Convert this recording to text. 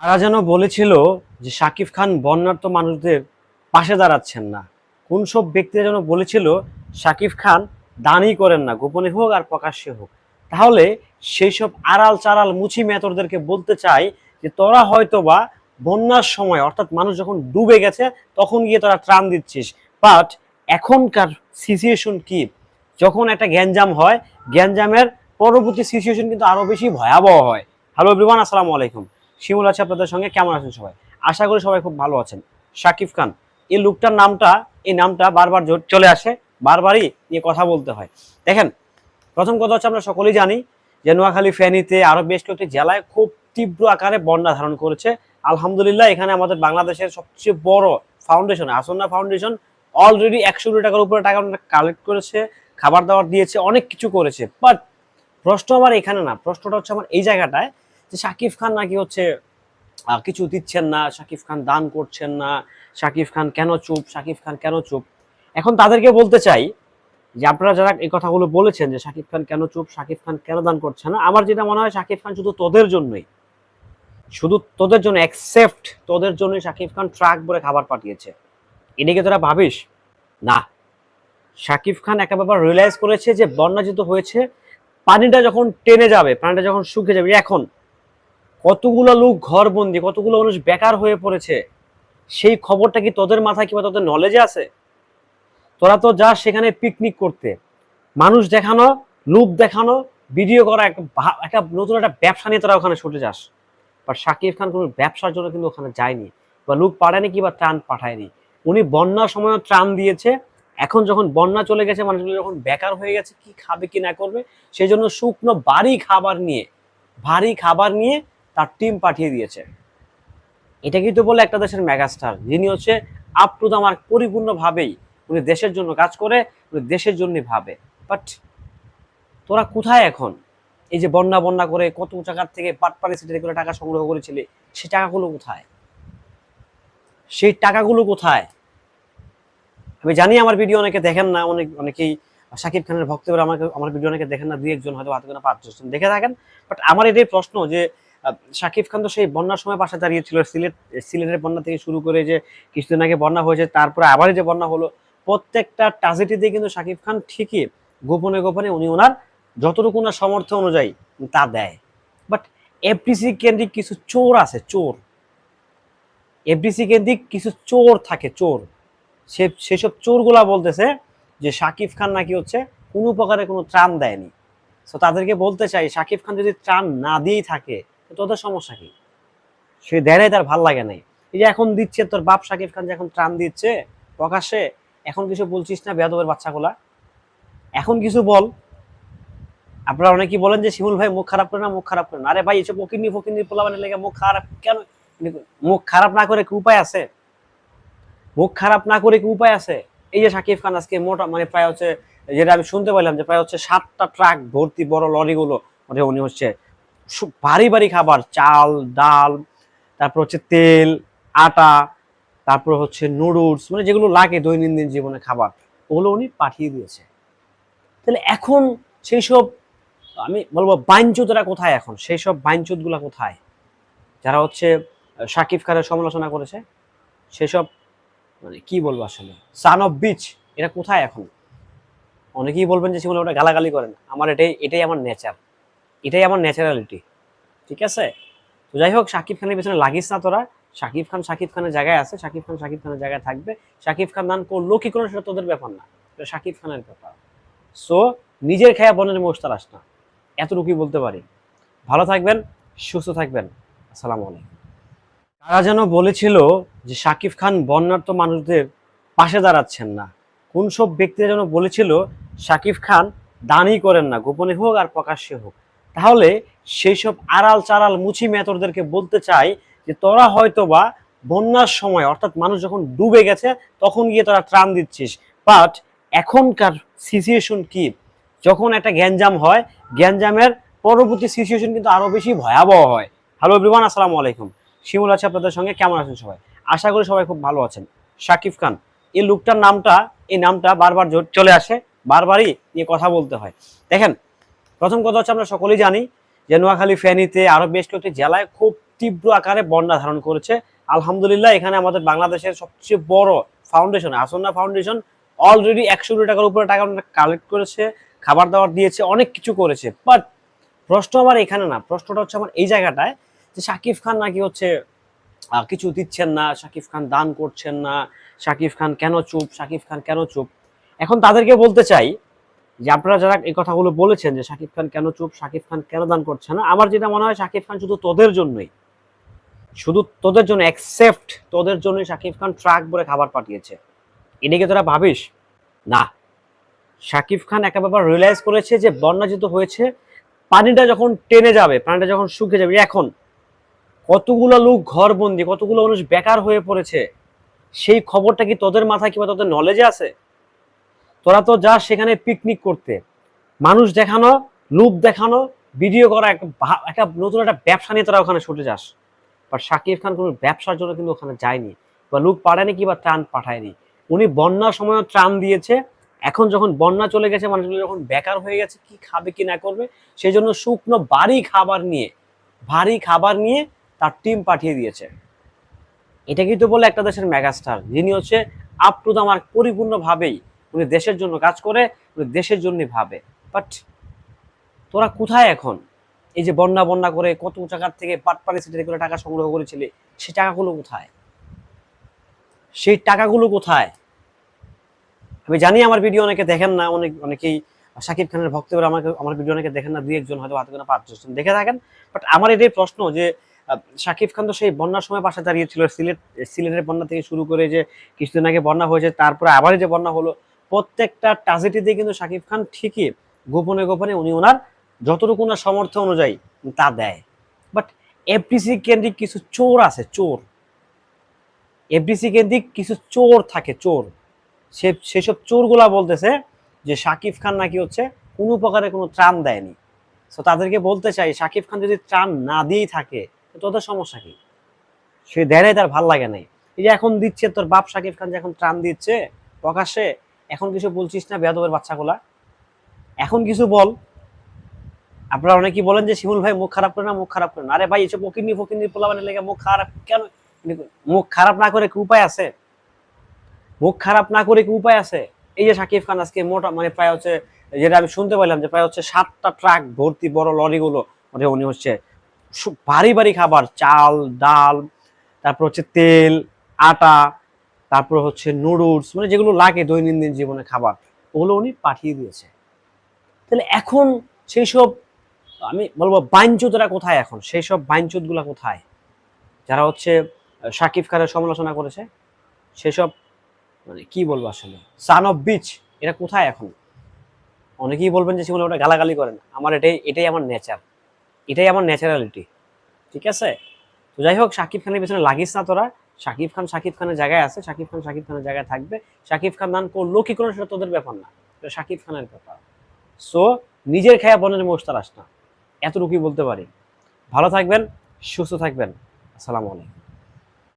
তারা যেন বলেছিল যে শাকিব খান বন্যার্থ মানুষদের পাশে দাঁড়াচ্ছেন না। কোন সব ব্যক্তিরা যেন বলেছিল, শাকিব খান দানই করেন না, গোপনে হোক আর প্রকাশ্যে হোক। তাহলে সেই সব আড়াল চারাল মুছি মেতরদেরকে বলতে চাই যে, তোরা হয়তো বা বন্যার সময়, অর্থাৎ মানুষ যখন ডুবে গেছে, তখন গিয়ে তোরা ত্রাণ দিচ্ছিস। বাট এখনকার সিচুয়েশন কি? যখন একটা গ্যাঞ্জাম হয়, গ্যাঞ্জামের পরবর্তী সিচুয়েশন কিন্তু আরও বেশি ভয়াবহ হয়। হ্যালো এভরিওয়ান আসসালামু আলাইকুম। শিমুল আছে আপনাদের সঙ্গে, কেমন আছেন সবাই? আশা করি সবাই খুব ভালো আছেন। শাকিব খান, এই লোকটার নামটা, এই নামটা বারবার জো- চলে আসে, বারবারই নিয়ে কথা বলতে হয়। দেখেন, প্রথম কথা হচ্ছে আমরা সকলেই জানি যে নোয়াখালী ফেনীতে আরও বেশ কয়েকটি জেলায় খুব তীব্র আকারে বন্যা ধারণ করেছে। আলহামদুলিল্লাহ, এখানে আমাদের বাংলাদেশের সবচেয়ে বড় ফাউন্ডেশন আসন্না ফাউন্ডেশন অলরেডি একশো কোটি টাকার উপরে টাকা কালেক্ট করেছে, খাবার দাবার দিয়েছে, অনেক কিছু করেছে। বাট প্রশ্ন আমার এখানে না, প্রশ্নটা হচ্ছে আমার এই জায়গাটায় যে শাকিব খান নাকি হচ্ছে কিছু দিচ্ছেন না, শাকিব খান দান করছেন না, শাকিব খান কেন চুপ, শাকিব খান কেন চুপ? এখন তাদেরকে বলতে চাই যে আপনারা যারা এই কথাগুলো বলেছেন যে শাকিব খান কেন চুপ, শাকিব খান কেন দান করছে না, আমার যেটা মনে হয় শাকিব খান শুধু তোদের জন্যই। শুধু তোদের জন্য অ্যাকসেপ্ট তোদের জন্যই শাকিব খান ট্রাক ভরে খাবার পাঠিয়েছে। এদিকে তোরা ভাবিস? না। শাকিব খান একটা ব্যাপার রিয়েলাইজ করেছে যে বন্যা যেহেতু হয়েছে, পানিটা যখন টেনে যাবে, পানিটা যখন শুকিয়ে যাবে, এখন কতগুলো লোক ঘরবন্দি, কতগুলো মানুষ বেকার হয়ে পড়েছে, সেই খবরটা কি তোদের মাথায় কিংবা তোদের নলেজে আছে? তোরা তো যাস সেখানে পিকনিক করতে, মানুষ দেখানো লুপ দেখানো ভিডিও করা, একটা নতুন একটা ব্যবসা নিয়ে তোরা ওখানে ছুটে যাস। বাট শাকিব খান কোনো ব্যবসার জন্য কিন্তু ওখানে যায়নি বা লোক পাঠায়নি কিংবা ত্রাণ পাঠায়নি। উনি বন্যার সময় ত্রাণ দিয়েছে, এখন যখন বন্যা চলে গেছে, মানুষগুলো যখন বেকার হয়ে গেছে, কি খাবে, কি না করবে, সেই জন্য শুকনো ভারী খাবার নিয়ে, ভারী খাবার নিয়ে তার টিম পাঠিয়ে দিয়েছে। এটা কিন্তু বলে একটা দেশের মেগাস্টার যিনি হচ্ছে আপ টু আমার পরিপূর্ণভাবেই উনি দেশের জন্য কাজ করে, উনি দেশের জন্য ভাবে। বাট তোরা কোথায় এখন? এই যে বন্যা বন্যা করে কত টাকার থেকে পাটপাড়ি সিটি করে টাকা সংগ্রহ করেছিলি সেই টাকাগুলো কোথায়? সেই টাকাগুলো কোথায়? আমি জানি আমার ভিডিও অনেকে দেখেন না, অনেক, অনেকেই শাকিব খানের ভক্ত বলে আমাকে, আমার ভিডিও অনেকে দেখেন না, দুই একজন হয়তো হাতে গোনা পাঁচ দেখে থাকেন বাট আমার এটাই প্রশ্ন যে শাকিব খান তো সেই বন্যার সময় পাশে দাঁড়িয়েছিল। সিলেট, সিলেটের বন্যা থেকে শুরু করে যে কিছুদিন আগে বন্যা হয়েছে, তারপরে আবারই যে বন্যা হলো, প্রত্যেকটা ট্রাজেডিতে কিন্তু শাকিব খান ঠিকই গোপনে গোপনে উনি ওনার যতটুকু ওনার সামর্থ্য অনুযায়ী তা দেয়। বাট এফডিসি কেন্দ্রিক কিছু চোর আছে, চোর। এফডিসি কেন্দ্রিক কিছু চোর থাকে, চোর। সে, সেসব চোরগুলা বলতেছে যে শাকিব খান নাকি হচ্ছে কোনো প্রকারে কোনো ত্রাণ দেয়নি। তো তাদেরকে বলতে চাই শাকিব খান যদি ত্রাণ না দিয়েই থাকে তোদের সমস্যা কি? সে দেয় তার ভালো লাগে নাই। এই যে এখন দিচ্ছে তোর বাপ শাকিব খান যে এখন ত্রাণ দিচ্ছে, প্রকাশ্যে, এখন কিছু বলছিস না বেয়াদবের বাচ্চাগুলা? এখন কিছু বল। আপনারা অনেকেই বলেন যে শিমুল ভাই মুখ খারাপ করে না, মুখ খারাপ করে না। আরে ভাই, এসব ফকিরনি ফকিরনি পোলাবানের লেগে মুখ খারাপ কেন? মুখ খারাপ না করে কি উপায় আছে? মুখ খারাপ না করে কি উপায় আছে? এই যে শাকিব খান আজকে মোটা মানে প্রায় হচ্ছে, যেটা আমি শুনতে পাইলাম যে প্রায় হচ্ছে সাতটা ট্রাক ভর্তি বড় লরিগুলো মানে উনি হচ্ছে ভারী ভারী খাবার, চাল, ডাল, তারপর হচ্ছে তেল, আটা, তারপর হচ্ছে নুডলস মানে যেগুলো লাগে দৈনন্দিন জীবনে খাবার, ওগুলো উনি পাঠিয়ে দিয়েছে। তাহলে এখন সেই সব, আমি বলব বাইনচুতরা কোথায় এখন? সেই সব বাইনচুতগুলা কোথায়? যারা হচ্ছে শাকিব খানের সমালোচনা করেছে সেসব মানে কি বলব আসলে? সান অফ বিচ এটা কোথায় এখন? অনেকেই বলবেন যে সেগুলো ওটা গালাগালি করেন। আমার এটাই এটাই আমার নেচার এটাই আমার ন্যাচারালিটি। ঠিক আছে? তো যাই হোক, শাকিব খানের পেছনে লাগিস না তোরা। শাকিব খান শাকিব খানের জায়গায় আছে, শাকিব খান শাকিব খানের জায়গায় থাকবে। শাকিব খান দান করল কি করল সেটা তোদের ব্যাপার না। এটা শাকিব খানের ব্যাপার। সো নিজের খেয়া বনের মোস্তার আস না। এতটুকুই বলতে পারি। ভালো থাকবেন, সুস্থ থাকবেন। আসসালামু আলাইকুম। তারা যেন বলেছিল যে শাকিব খান বন্যার্থ মানুষদের পাশে দাঁড়াচ্ছেন না। কোন সব ব্যক্তিরা যেন বলেছিল, শাকিব খান দানই করেন না। গোপনে হোক আর প্রকাশ্যে হোক। তাহলে সেই সব আড়াল চারাল মুছি মেতরদেরকে বলতে চাই যে তোরা হয়তো বা বন্যার সময়, অর্থাৎ মানুষ যখন ডুবে গেছে, তখন গিয়ে তোরা ত্রাণ দিচ্ছিস। বাট এখনকার সিচুয়েশন কি? যখন একটা গ্যাঞ্জাম হয়, গ্যাঞ্জামের পরবর্তী সিচুয়েশন কিন্তু আরও বেশি ভয়াবহ হয়। হ্যালো এভরিওয়ান আসসালামু আলাইকুম। শিমুল আছে আপনাদের সঙ্গে, কেমন আছেন সবাই? আশা করি সবাই খুব ভালো আছেন। শাকিব খান, এই লোকটার নামটা, এই নামটা বারবার চলে আসে, বারবারই নিয়ে কথা বলতে হয়। দেখেন প্রথম কথা হচ্ছে আমরা সকলেই জানি যে নোয়াখালী ফেনীতে আরও বেশ কয়েকটি জেলায় খুব তীব্র আকারে বন্যা ধারণ করেছে। আলহামদুলিল্লাহ, এখানে আমাদের বাংলাদেশের সবচেয়ে বড় ফাউন্ডেশন আসন্না ফাউন্ডেশন অলরেডি একশো কোটি টাকার উপরে টাকা কালেক্ট করেছে, খাবার দাবার দিয়েছে, অনেক কিছু করেছে। বাট প্রশ্ন আমার এখানে না, প্রশ্নটা হচ্ছে আমার এই জায়গাটায় যে শাকিব খান নাকি হচ্ছে কিছু দিচ্ছেন না, শাকিব খান দান করছেন না, শাকিব খান কেন চুপ, শাকিব খান কেন চুপ? এখন তাদেরকে বলতে চাই যে আপনারা যারা এই কথাগুলো বলেছেন যে শাকিব খান কেন চুপ, শাকিব খান কেন দান করছে না, আমার যেটা মনে হয় শাকিব খান শুধু তোদের জন্যই। শুধু তোদের জন্য অ্যাকসেপ্ট তোদের জন্যই শাকিব খান ট্রাক ভরে খাবার পাঠিয়েছে। এদিকে তোরা ভাবিস? না। শাকিব খান একটা ব্যাপার রিয়েলাইজ করেছে যে বন্যা যেহেতু হয়েছে, পানিটা যখন টেনে যাবে, পানিটা যখন শুকিয়ে যাবে, এখন কতগুলো লোক ঘরবন্দি, কতগুলো মানুষ বেকার হয়ে পড়েছে, সেই খবরটা কি তোদের মাথায় কিংবা তোদের নলেজে আছে? তোরা তো যাস সেখানে পিকনিক করতে। মানুষ দেখানো লুপ দেখানো ভিডিও করা, একটা নতুন একটা ব্যবসা নিয়ে তোরা ওখানে ছুটে যাস। বাট শাকিব খান কোনো ব্যবসার জন্য কিন্তু ওখানে যায়নি বা লোক পাঠায়নি কি বা ত্রাণ পাঠায়নি। উনি বন্যার সময় ত্রাণ দিয়েছে। এখন যখন বন্যা চলে গেছে, মানুষগুলো যখন বেকার হয়ে গেছে, কি খাবে, কি না করবে সেই জন্য শুকনো ভারী খাবার নিয়ে, ভারী খাবার নিয়ে তার টিম পাঠিয়ে দিয়েছে। এটা কিন্তু বলে একটা দেশের মেগাস্টার যিনি হচ্ছে আপ টু দ্য মার্ক পরিপূর্ণভাবেই উনি দেশের জন্য কাজ করে, উনি দেশের জন্যই ভাবে। বাট তোরা কোথায় এখন? এই যে বন্যা বন্যা করে কত টাকার থেকে পাটপাড়ি সিটি করে টাকা সংগ্রহ করেছিলে, সেই টাকাগুলো কোথায়? সেই টাকাগুলো কোথায়? আমি জানি আমার ভিডিও অনেকে দেখেন না, অনেক, অনেকেই শাকিব খানের ভক্তরা আমাকে, আমার ভিডিও অনেকে দেখেন না, দুই একজন হয়তো হাতে গোনা পাঁচ জন দেখে থাকেন। বাট আমার এটাই প্রশ্ন যে শাকিব খান তো সেই বন্যার সময় পাশে দাঁড়িয়েছিল সিলেট, সিলেটের বন্যা থেকে শুরু করে যে কিছুদিন আগে বন্যা হয়েছে, তারপরে আবারই যে বন্যা হলো প্রত্যেকটা ট্রাজেডিতে কিন্তু শাকিব খান ঠিকই গোপনে গোপনে উনি ওনার যতটুকু ওনার সামর্থ্য অনুযায়ী তা দেয়। বাট এফডিসি কেন্দ্রিক কিছু চোর আছে, চোর। এফডিসি কেন্দ্রিক কিছু চোর থাকে, চোর। সে, সেসব চোরগুলা বলতেছে যে শাকিব খান নাকি হচ্ছে কোনো প্রকারে কোনো ত্রাণ দেয়নি। তো তাদেরকে বলতে চাই, শাকিব খান যদি ত্রাণ না দিয়েই থাকে, তো তোদের সমস্যা কি? সে দেয় তার ভালো লাগে নাই। এই যে এখন দিচ্ছে তোর বাপ শাকিব খান যে এখন ত্রাণ দিচ্ছে, প্রকাশ্যে এখন কিছু বলছিস না, বেয়াদবের বাচ্চাগুলা। এখন কিছু বল। আপনারা অনেকেই বলেন যে, শিমুল ভাই মুখ খারাপ করে না, মুখ খারাপ করে না। আরে ভাই, এসব ফকিরনি ফকিরনি পোলাবানের লেগে মুখ খারাপ কেন? মুখ খারাপ না করে কি উপায় আছে? মুখ খারাপ না করে কি উপায় আছে? এই যে শাকিব খান আজকে মোটা মানে প্রায় হচ্ছে, যেটা আমি শুনতে পাইলাম যে প্রায় হচ্ছে সাতটা ট্রাক ভর্তি বড় লরিগুলো মানে উনি হচ্ছে ভারী ভারী খাবার, চাল, ডাল, তারপর হচ্ছে তেল, আটা তারপর হচ্ছে নুডলস মানে যেগুলো লাগে দৈনন্দিন জীবনে খাবার, ওগুলো উনি পাঠিয়ে দিয়েছে। তাহলে এখন সেই সব, আমি বলব বাইনচুতরা কোথায় এখন? সেই সব বাইনচুতগুলা কোথায়? যারা হচ্ছে শাকিব খানের সমালোচনা করেছে সেসব মানে কি বলব আসলে? সান অফ বিচ এটা কোথায় এখন? অনেকেই বলবেন যে সেগুলো ওটা গালাগালি করেন। আমার এটাই এটাই আমার নেচার এটাই আমার ন্যাচারালিটি ঠিক আছে? তো যাই হোক শাকিব খানের পিছনে লাগিস না তোরা শাকিব খান শাকিব খানের জায়গায় আছে, শাকিব খান শাকিব খানের জায়গায় থাকবে। শাকিব খান দান করল কি কোনো সেটা তোদের ব্যাপার না, এটা শাকিব খানের ব্যাপার। সো নিজের খেয়া বনের মোস্তার আস না, এতটুকুই বলতে পারি। ভালো থাকবেন, সুস্থ থাকবেন। আসসালামু আলাইকুম।